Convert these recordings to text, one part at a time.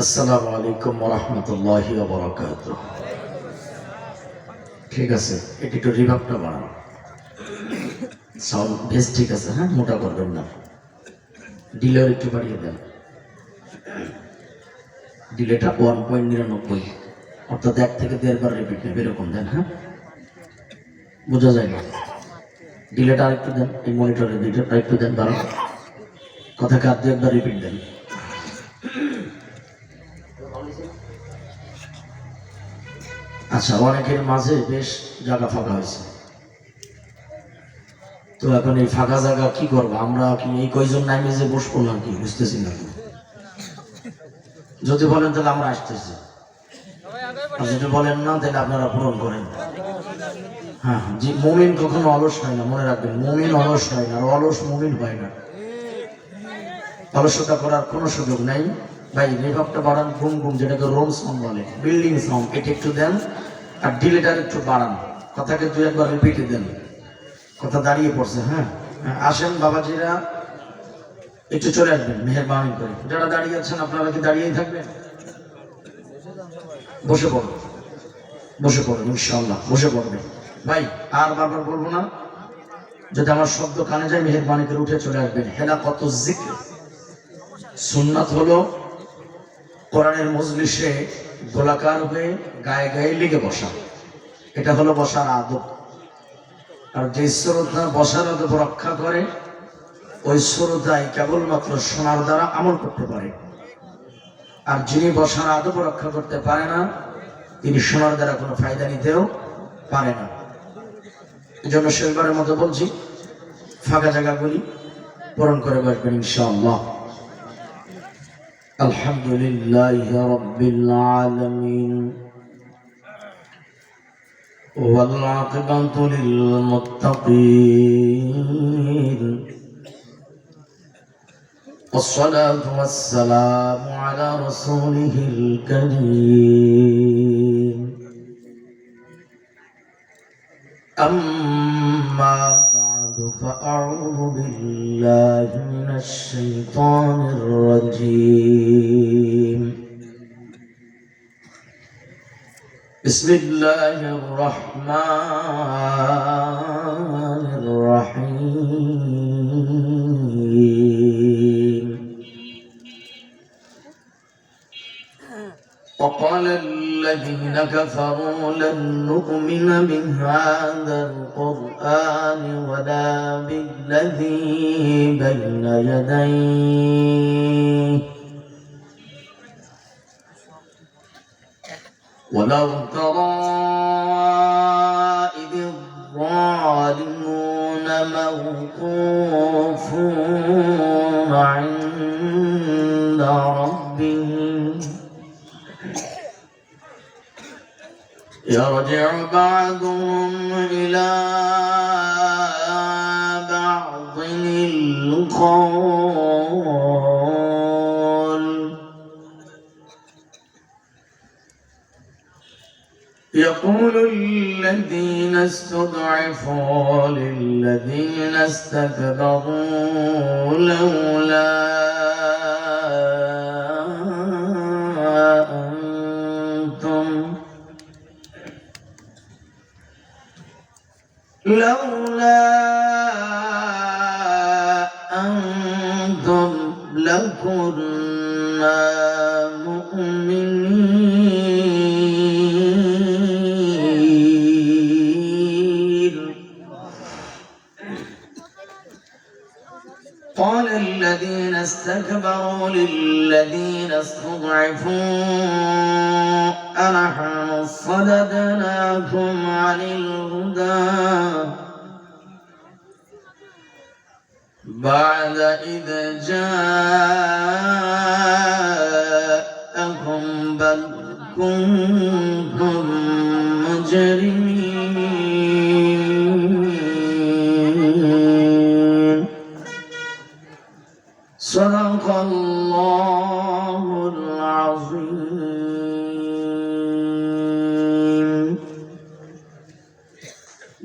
আসসালামু আলাইকুম রহমতুল্লাহি বরকাত ঠিক আছে এটা একটু রিভাবটা বাড়ানো। সাউন্ড বেশ ঠিক আছে হ্যাঁ? মোটা করবেন না। ডিলের একটু বাড়িয়ে দেন। ডিলেটা ওয়ান পয়েন্ট নিরানব্বই, অর্থাৎ এক থেকে দেড়বার রিপিট নেবে, এরকম দেন হ্যাঁ? বোঝা যায় না। ডিলেটা আরেকটু দেন, এই মনিটরের ডিলেটা একটু দেন, বাড়ান। কথা কার দু একবার রিপিট দেন। আচ্ছা অনেকের মাঝে বেশ জায়গা ফাঁকা হয়েছে। তো এখন এই ফাঁকা জায়গা কি করব? আমরা কি এই কয়জন নামে যে বসবো না কি? বুঝতেছি না। যদি বলেন তাহলে আমরা আসতেছি। আর যদি বলেন না, তাহলে আপনারা পূরণ করেন। হ্যাঁ জি, মুমিন কখনো অলস হয় না, মনে রাখবেন, মুমিন অলস হয় না অলস মুমিন হয় না। অলসতা করার কোনো সুযোগ নাই। ভাই রিভাবটা বাড়ান ঘুম ঘুম যেটাকে রোম সাউন্ড বলে, বিল্ডিং সাউন্ড, এটা একটু দেন। আর ডিলেটার একটু বাড়ান। কথাকে দু একবার রিপিটে দেন। কথা দাঁড়িয়ে পড়ছে হ্যাঁ? হ্যাঁ, আসেন বাবাজিরা একটু চলে আসবেন মেহরবানি করে। যারা দাঁড়িয়ে আছেন আপনারা কি দাঁড়িয়েই থাকবেন? বসে পড়ুন। বসে পড়ুন ইনশাল্লাহ বসে পড়বেন। ভাই আর বারবার বলব না যদি আমার শব্দ কানে যায় মেহরবানি করে উঠে চলে আসবেন। হেলা কত জিক্র সুন্নাত হলো কোরআনের মজলিসে গোলাকার হয়ে গায়ে গায়ে লেগে বসা। এটা হলো বসার আদব। আর যে শ্রদ্ধা বসার আদব রক্ষা করে, ওই শ্রদ্ধায় কেবলমাত্র শোনার দ্বারা আমল করতে পারে। আর যিনি বসার আদব রক্ষা করতে পারে না, তিনি শোনার দ্বারা কোনো ফায়দা নিতেও পারে না। এই জন্য শেষবারের মতো বলছি, ফাঁকা জায়গাগুলি পূরণ করে বসবেন ইনশাআল্লাহ। الحمد لله رب العالمين والعاقبة للمتقين والصلاة والسلام على رسوله الكريم. أما بعد فأعوذ بالله من الشيطان الرجيم. بسم الله الرحمن الرحيم. وقال الذين كفروا لن نؤمن بهذا القرآن ولا بالذي بين يديه. ولو ترى إذ الظالمون موقوفون عند يرجع بعضهم إلى بعض القول. يقول الذين استضعفوا للذين استكبروا لولا لولا أنتم لكنا مؤمنين. قال الذين استكبروا للذين استضعفوا أنحن صددناكم عن الهدى. بعد إذ جاءكم بل كنتم مجرمين صدق الله العظيم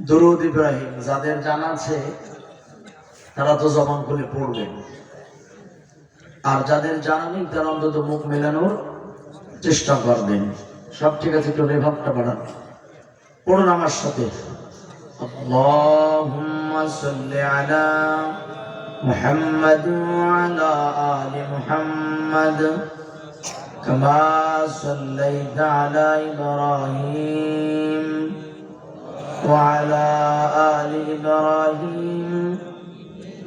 দরুদ ইব্রাহিম যাদের জানা আছে তারা তো জবান খুলে পড়বেন আর যাদের জানা নেই তারা অন্তত মুখ মেলানোর চেষ্টা করবেন সব ঠিক আছে একটু রেভাবটা বাড়ান পড়ুন আমার সাথে اللهم صل على محمد وعلى آل محمد كما صليت على إبراهيم وعلى آل إبراهيم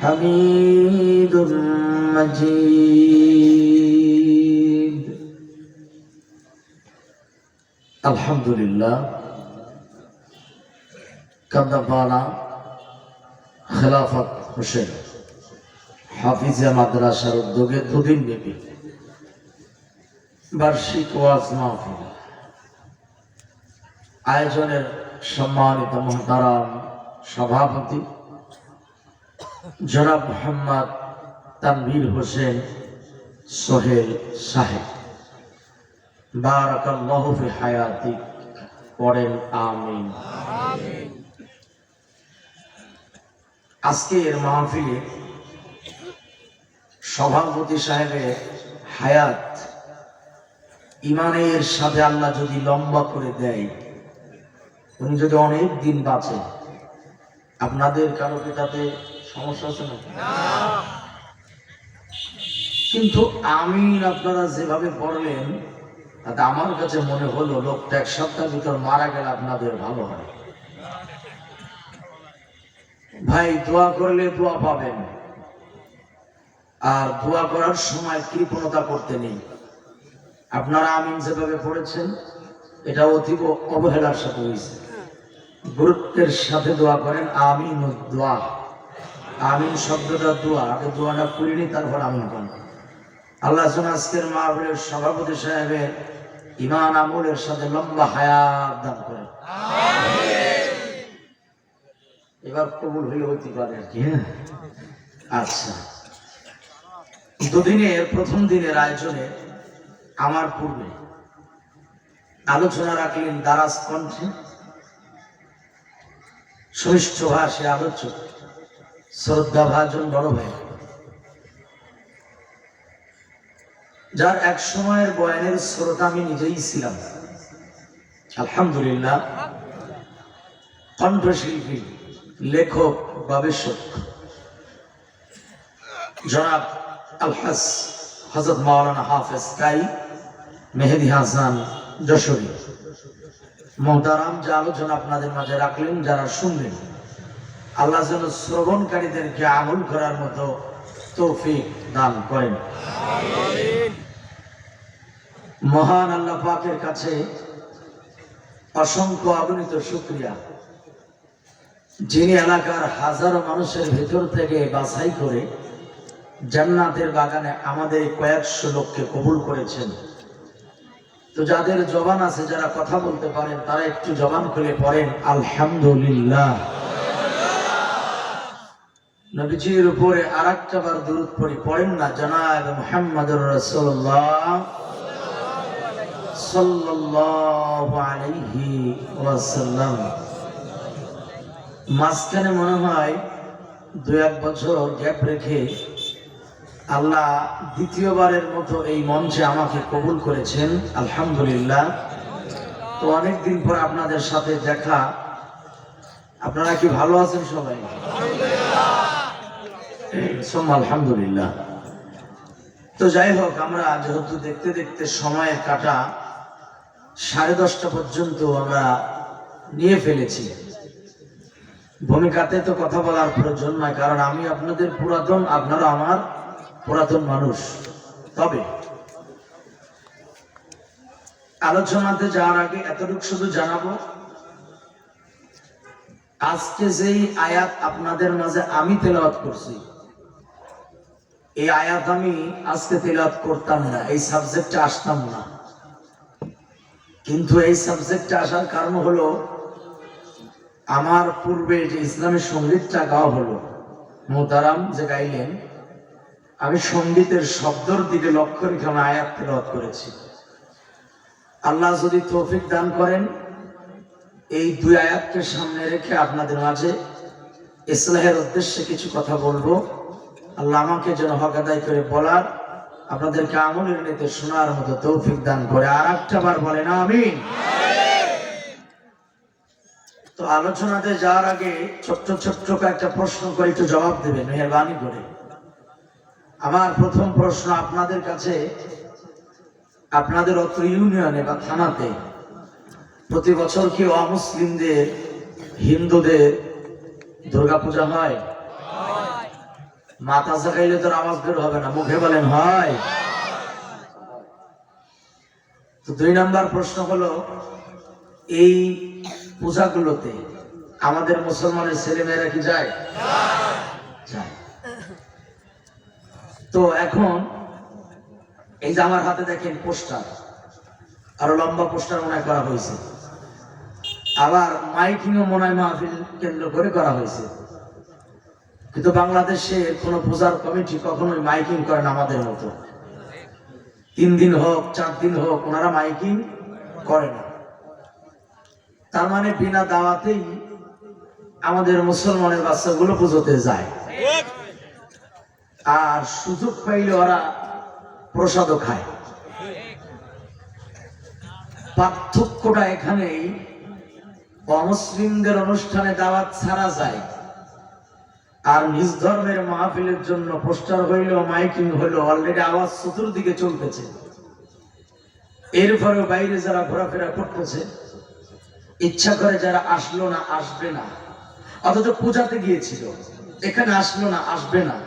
حميد مجيد الحمد لله কান্দাপাড়া খেলাফত হোসেন হাফিজা মাদ্রাসার উদ্যোগে দুদিন ব্যাপী বার্ষিক ওয়াজ মাহফিল আয়োজনের সম্মানিত মহতারাম সভাপতি জনাব মোহাম্মদ তানভীর হোসেন সোহেল সাহেব। বারাকাল্লাহু ফি হায়াতিক। পড়েন আমিন। আজকের মাহফিলে সভাপতি সাহেবের হায়াত ইমানের সাথে আল্লাহ যদি লম্বা করে দেয়, উনি যদি অনেক দিন বাঁচে আপনাদের কারও তাতে সমস্যা আছে না কিন্তু আমিন আপনারা যেভাবে পড়লেন তাতে আমার কাছে মনে হলো লোকটা এক সপ্তাহ ভিতর মারা গেলে আপনাদের ভালো হয়। ভাই, দোয়া করলে দোয়া পাবেন। আর দোয়া করার সময় কৃপণতা করতে নেই। আপনারা আমিন যেভাবে পড়েছেন এটা অতীব অবহেলার সাথে হয়েছে। গুরুত্বের সাথে দোয়া করেন আমিন দোয়া। আমিন শব্দটা দোয়া আগে দোয়াটা করিনি তারপর আমিন করেন আল্লাহ আজকের মাহফিলের সভাপতি সাহেবের ইমান আমলের সাথে লম্বা হায়াত দান করেন। এবার কবুল হয়ে হইতে পারে আর কি। হ্যাঁ। আচ্ছা। দুদিনের প্রথম দিনের আয়োজনে আমার পূর্বে আলোচনা রাখলেন দারাজ কণ্ঠে। সুমিষ্ঠ ভাষে আলোচক শ্রদ্ধা ভাজন বড় ভাই। যার এক সময়ের বয়ানের শ্রোতা আমি নিজেই ছিলাম। আলহামদুলিল্লাহ, কণ্ঠশিল্পী, লেখক, গবেষক। জনাব আলহাস হজরত মাওলানা হাফেজ কাই মেহেদি হাসান যশোরী। মোহতারাম যে আলোচনা আপনাদের মাঝে রাখলেন, যারা শুনলেন আল্লাহ যেন শ্রবণকারীদেরকে আমল করার মতো তৌফিক দান করেন। মহান আল্লাহ পাকের কাছে অসংখ্য অগণিত শুক্রিয়া। যিনি এলাকার হাজারো মানুষের ভেতর থেকে বাছাই করে জান্নাতের বাগানে আমাদের কয়েকশো লোককে কবুল করেছেন। তো যাদের জবান আছে, যারা কথা বলতে পারেন, তারা একটু জবান খুলে পড়েন, আলহামদুলিল্লাহ। নবীজির উপরে আর একটা বার দূরত পড়ি, পড়েন না, জনাব মাঝখানে মনে হয় দু এক বছর গ্যাপ রেখে আল্লাহ দ্বিতীয়বারের মতো এই মঞ্চে আমাকে কবুল করেছেন, আলহামদুলিল্লাহ। তো অনেকদিন পর আপনাদের সাথে দেখা। আপনারা কি ভালো আছেন সবাই? আলহামদুলিল্লাহ। তো যাই হোক, আমরা যেহেতু দেখতে দেখতে সময়ের কাটা, সাড়ে দশটা পর্যন্ত আমরা নিয়ে ফেলেছি। ভূমিকাতে তো কথা বলার প্রয়োজন নয় কারণ আমি আপনাদের পুরাতন, আপনারা আমার পুরাতন মানুষ। তবে আলোচনাতে যাওয়ার আগে এতটুকু শুধু জানাব, আজকে যেই আয়াত আপনাদের মাঝে আমি তেলাওয়াত করছি এই আয়াত আমি আজকে তেলাত করতাম না, এই সাবজেক্টে আসতাম না। কিন্তু এই সাবজেক্টে আসার কারণ হলো, আমার পূর্বে যে ইসলামী সঙ্গীতটা গাওয়া হলো মোতারাম যে গাইলেন, আমি সঙ্গীতের শব্দর দিকে লক্ষ্য রেখে আমি আয়াত তেলাওয়াত করেছি। আল্লাহ যদি তৌফিক দান করেন, এই দুই আয়াতকে সামনে রেখে আপনাদের মাঝে ইসলাহের উদ্দেশ্যে কিছু কথা বলব। আল্লাহ আমাকে যেন হক আদায় করে বলার, আপনাদেরকে আমলের নিতে শোনার মতো তৌফিক দান করে। আর একটা বার বলেন, আমিন। তো আলোচনাতে যাওয়ার আগে ছোট্ট ছোট্ট একটা প্রশ্ন করে একটু জবাব দেবেন, মেহরবানি করে। আমার প্রথম প্রশ্ন আপনাদের কাছে, আপনাদের অত্র ইউনিয়নে বা থানাতে প্রতি বছর কি অমুসলিমদের, হিন্দুদের দুর্গাপূজা হয়? মাথা জাগাইলে তোর আওয়াজ বের হবে না, মুখে বলেন হয়। তো দুই নাম্বার প্রশ্ন হলো, এই পূজাগুলোতে আমাদের মুসলমানের ছেলেমেয়েরা কি যায়? যায়। তো এখন, এই যে আমার হাতে দেখেন পোস্টার, আরও লম্বা পোস্টার মনে করা হয়েছে। আবার মাইকিংও মনে হয় মাহফিল কেন্দ্র করে করা হয়েছে। কিন্তু বাংলাদেশে কোনো পূজার কমিটি কখনোই মাইকিং করেন আমাদের মতো। তিন দিন হোক, চার দিন হোক, ওনারা মাইকিং করে না। তার মানে বিনা দাওয়াতেই আমাদের মুসলমানের বাচ্চাগুলো পুজোতে যায়। আর সুযোগ পাইলে ওরা প্রসাদও খায়। পার্থক্যটা এখানেই, অমুসলিমদের অনুষ্ঠানে দাওয়াত ছাড়া যায়। আর নিজ ধর্মের মাহফিলের জন্য পোস্টার হইল মাইকিং হইল অলরেডি আওয়াজ চতুর্দিকে চলতেছে। এরপরে বাইরে যারা ঘোরাফেরা করতেছে, ইচ্ছা করে যারা আসলো না, আসবে না। অথচ পূজাতে গিয়েছিল, এখানে আসলো না, আসবে না।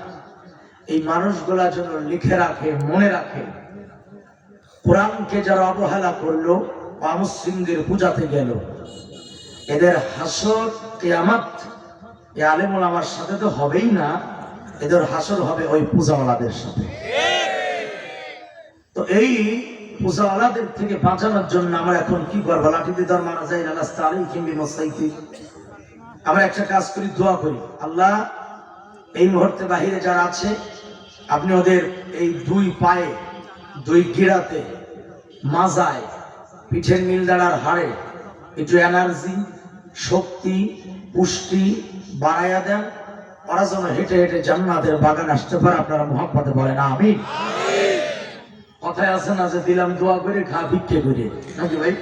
এই মানুষগুলা যেন লিখে রাখে, মনে রাখে। কোরআনকে যারা অবহেলা করল অমুসলিমদের পূজাতে গেল। এদের হাসর, কেয়ামাত এ আলেমুল আমার সাথে তো হবেই না, এদের হাসর হবে ওই পূজাওয়ালাদের সাথে। তো এই পূজাওয়ালাদের থেকে বাঁচানোর জন্য আমরা এখন কি করব? লাঠি দিয়ে ধর মারা যায় রাস্তা আলাই কিংবি মস্তাইতে আমরা একটা কাজ করি, দোয়া করি। আল্লাহ, এই মুহূর্তে বাহিরে যারা আছে, আপনি ওদের এই দুই পায়ে, দুই গিরাতে, মাজায়, পিঠের নীল দাঁড়ার হাড়ে, একটু এনার্জি শক্তি, পুষ্টি বাড়াইয়া দেন। ওরা যেন হেঁটে হেঁটে জান্নাতের বাগান আসতে পারে, আপনারা মোহাম্মতে বলেন আমি কথায় আছে না যে দিলাম দোয়া করে খা ভিক্ষে করে? নাকি ভাই?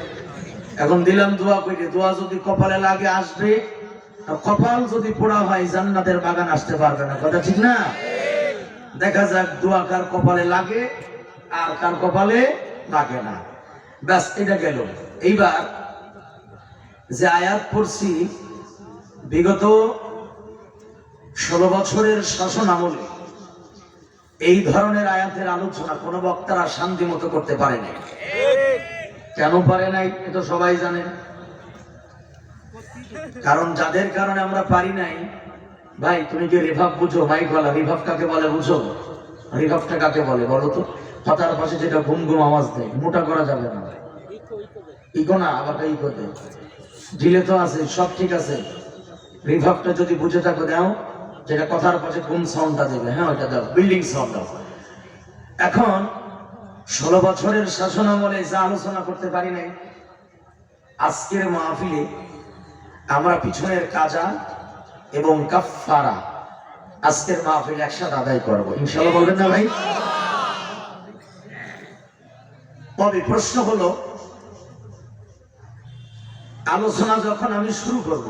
এখন দিলাম দোয়া করে, দোয়া যদি কপালে লাগে আসবে কপাল যদি পোড়া হয়, জান্নাতের বাগান আসতে পারবে না। কথা ঠিক না? দেখা যাক দোয়া কার কপালে লাগে, আর কার কপালে লাগে না। ব্যাস, এটা গেল। এইবার যে আয়াত পড়ছি বিগত ষোলো বছরের শাসন আমলে এই ধরনের আয়াতের আলোচনা কোনো বক্তারা শান্তি মতো করতে পারে নাই। কেন পারে নাই এটা সবাই জানেন কারণ যাদের কারণে আমরা পারি নাই, ভাই, তুমি কি রিভাব বুঝো? মাইক বলা রিভাব কাকে বলে বুঝো? রিভাবটা কাকে বলে বলো তো? কথার পাশে যেটা ঘুম ঘুম আওয়াজ দেয়, মোটা করা যাবে না ইকো না, আবার ইকো দেয়। ঢিলে তো আছে, সব ঠিক আছে। রিভাবটা যদি বুঝে থাকো, দাও। যেটা কথার পাশে ঘুম সাউন্ডটা দেবে হ্যাঁ ওইটা দাও বিল্ডিং সাউন্ড দাও। এখন, ষোলো বছরের শাসন আমলে যা আলোচনা করতে পারি নাই, আজকের মাহফিলে আমরা পিছনের কাজা এবং কাফারা আজকের মাহফিল একসাথে আদায় করব। ইনশাল্লাহ বলবেন না ভাই? তবে প্রশ্ন হলো, আলোচনা যখন আমি শুরু করব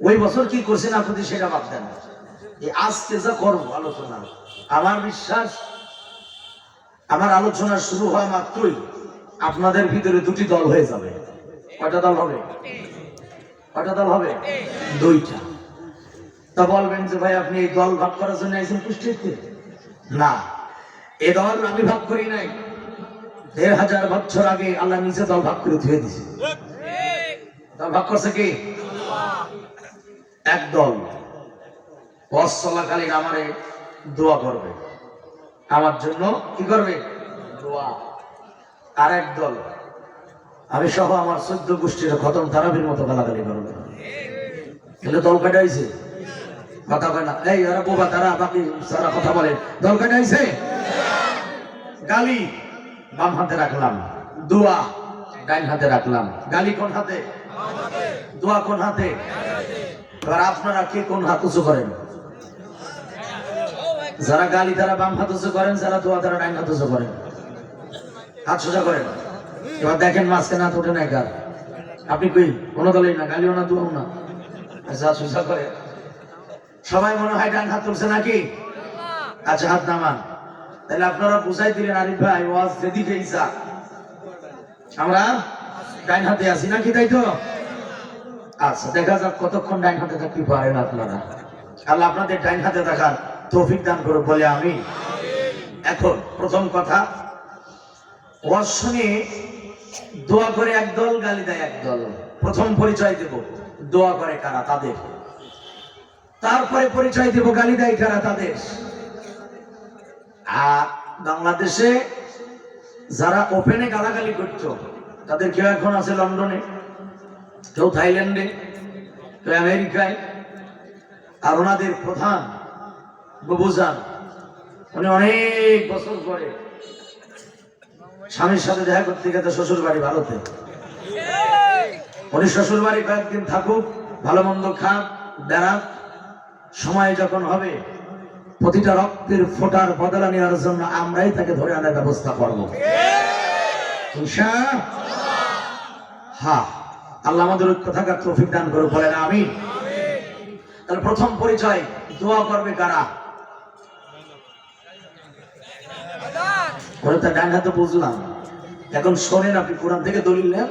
ওই বছর কি করছেন আপনি সেটা বাদ দেন আজকে যা করব, আলোচনা, আমার বিশ্বাস, আমার আলোচনা শুরু হওয়া মাত্রই আপনাদের ভিতরে দুটি দল হয়ে যাবে। কয়টা দল হবে? কয়টা দল হবে? দুইটা। তা বলবেন যে ভাই, আপনি এই দল ভাগ করার জন্য একজন পুষ্টিতে না। এ দল আমি ভাগ করি নাই। দেড় হাজার বছর আগে আল্লাহ নিজে দল ভাগ করে ধুয়ে দিছে দল ভাগ করছে কি? এক দল পথ চলাকালীন আমারে দোয়া করবে। আমার জন্য কি করবে? দোয়া। আর এক দল। আমি সহ আমার চোদ্দ গোষ্ঠীর খতম তারাবির মতো গালাগালি করবে। এগুলো দল কাটাইছে কথা কয় না। এই ওরা বোবা তারা বাকি সারা কথা বলে দল কাটাইছে গালি বাম হাতে রাখলাম। দোয়া ডাইন হাতে রাখলাম। গালি কোন হাতে? দোয়া কোন হাতে। এবার আপনারা কে কোন হাত উঁচু করেন? যারা গালি তারা বাম হাত উঁচু করেন, যারা দোয়া তারা ডাইন হাত উঁচু করেন। হাত সোজা করেন। এবার দেখেন মাঝখানে হাত ওঠে না গাল আপনি কই? কোনো দলেই না, গালিও না, দোয়াও না। আচ্ছা হাত সোজা করে। সবাই মনে হয় ডান হাত তুলছে নাকি? আচ্ছা হাত নামান। তাহলে আপনারা বুঝাই দিলেন, আরিফ ভাই, ওয়াজ যেদিকে ইসা আমরা ডাইন হাতে আছি নাকি তাই তো? আচ্ছা দেখা যাক কতক্ষণ ডাইন হাতে থাকতে পারেন আপনারা। আল্লাহ আপনাদের ডাইন হাতে থাকার তৌফিক দান করে বলে আমি। এখন প্রথম কথা ওয়াজ দোয়া করে একদল, গালি দেয় একদল। প্রথম পরিচয় দেব, দোয়া করে কারা? তাদের। তারপরে পরিচয় দেব, গালি দেয় কারা? তাদের। আর বাংলাদেশে যারা ওপেনে গালাগালি করতো, তাদের কেউ এখন আছে লন্ডনে? কেউ থাইল্যান্ডে কেউ আমেরিকায়, আর ওনাদের প্রধান বুবুজান উনি অনেক বছর পরে স্বামীর সাথে দেখা করতে গেছে শ্বশুর বাড়ি ভারতে। উনি শ্বশুর বাড়ি কয়েকদিন থাকুক, ভালো মন্দ খান বেড়াক, সময় যখন হবে, প্রতিটা রক্তের ফোটার বদলা নেওয়ার জন্য আমরাই তাকে ধরে আনার ব্যবস্থা করব। হ্যাঁ আল্লাহ আমাদের ঐক্য থাকার তৌফিক দান করে বলেন আমি তাহলে প্রথম পরিচয়, দোয়া করবে কারা? ওরা ডান হাতে বুঝলাম। এখন শোনেন আপনি, কোরআন থেকে দলিল নেন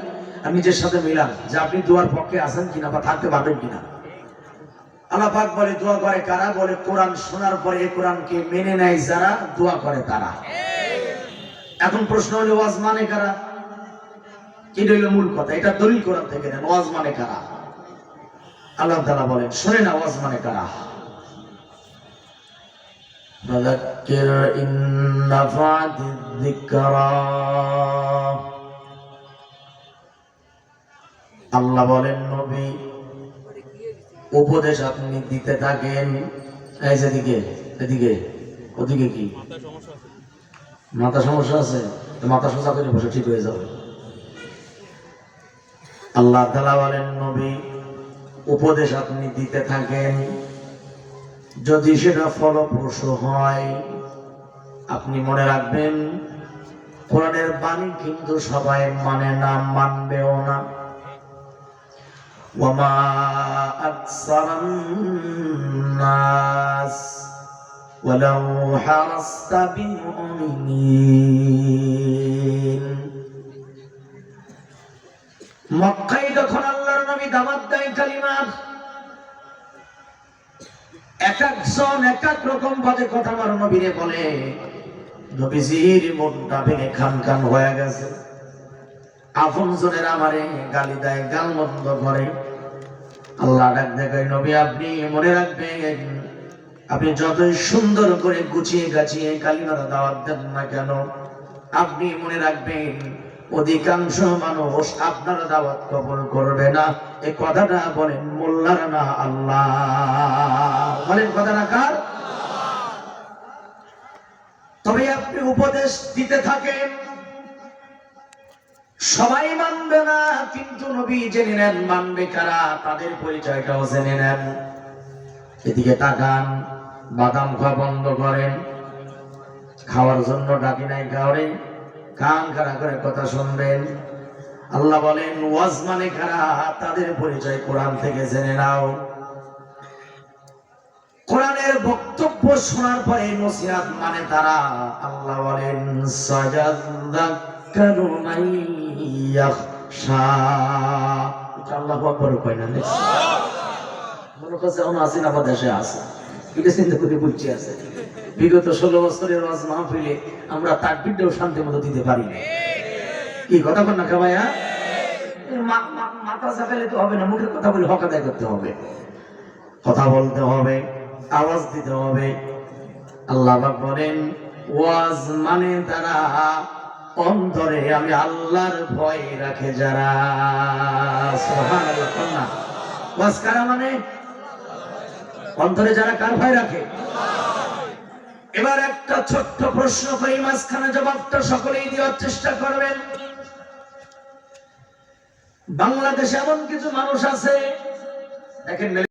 নিজের সাথে মিলান, যে আপনি দোয়ার পক্ষে আছেন কিনা বা থাকতে পারবেন কিনা। আল্লাহ পাক বলে, দোয়া করে কারা? বলে, কোরআন শোনার পরে এই কোরআনকে মেনে নেয় যারা, দোয়া করে তারা। এখন প্রশ্ন হলো, ওয়াজ মানে কারা? কি রইল মূল কথা এটা দলিল কোরআন থেকে নেন ওয়াজ মানে কারা আল্লাহ তাআলা বলেন শুনে না ওয়াজ মানে কারা فذكر إن نفعت الذكرى আল্লাহ বলেন নবী উপদেশ আপনি দিতে থাকেন এই যেদিকে এদিকে ওদিকে কি মাথা সমস্যা আছে তো মাথা সোজা করে বসে ঠিক হয়ে যাবে আল্লাহ তালা বলেন নবী উপদেশ আপনি দিতে থাকেন যদি সেটা ফলপ্রসূ হয় আপনি মনে রাখবেন কোরআনের বাণী কিন্তু সবাই মানে না মানবেও না وما أكثر الناس ولو حرصت بمؤمنين মক্কায় যখন আল্লাহর নবী দামাত দেয় কালিমার এক একজন এক এক রকম বাজে কথা আমার নবীরে বলে, নবীজির মনটা ভেঙে খান খান হয়ে গেছে। আপন জনের আমারে গালি দেয়, গাল করে। আল্লাহ ডাক নবী, আপনি মনে রাখবেন, আপনি যতই সুন্দর করে গুছিয়ে গাছিয়ে কালিমার দাওয়াত দেন না কেন, আপনি মনে রাখবেন অধিকাংশ মানুষ আপনার দাওয়াত কবল করবে না। এই কথাটা বলেন মোল্লার না আল্লাহ। বলেন কথাটা কার? তবে আপনি উপদেশ দিতে থাকেন। সবাই মানবে না, কিন্তু নবী জেনে নেন, মানবে কারা? তাদের পরিচয়টাও জেনে নেন। এদিকে তাকান, বাদাম খাওয়া বন্ধ করেন। খাওয়ার জন্য ডাকি নাই কাউরে। কান খাড়া করে কথা শুনবেন। আল্লাহ বলেন ওয়াজ মানে খারা তাদের পরিচয় কোরআন থেকে জেনে নাও। কোরআনের বক্তব্য শোনার পরে নসিহাত মানে তারা? আল্লাহ বলেন সাজাদাক্কারু মান ইয়াখশা। এটা আল্লাহু আকবার কয় না মনে করছে এখন আসিন আমার দেশে আছে। এটা চিন্তা করে বুঝছি আছে। বিগত ষোলো বছরের ওয়াজ মাহফিলে আমরা তার বিদ্যেও শান্তি মতো দিতে পারি না কি কথা বল না মা- মাথা তো হবে না, মুখের কথা বলে হক আদায় করতে হবে। কথা বলতে হবে, আওয়াজ দিতে হবে। আল্লাহ বলেন, ওয়াজ মানে তারা অন্তরে আমি আল্লাহর ভয় রাখে যারা। ওয়াজ কারা মানে? অন্তরে যারা কার ভয় রাখে? এবার একটা ছোট্ট প্রশ্ন করি মাঝখানে জবাবটা সকলেই দেওয়ার চেষ্টা করবেন। বাংলাদেশে এমন কিছু মানুষ আছে, দেখেন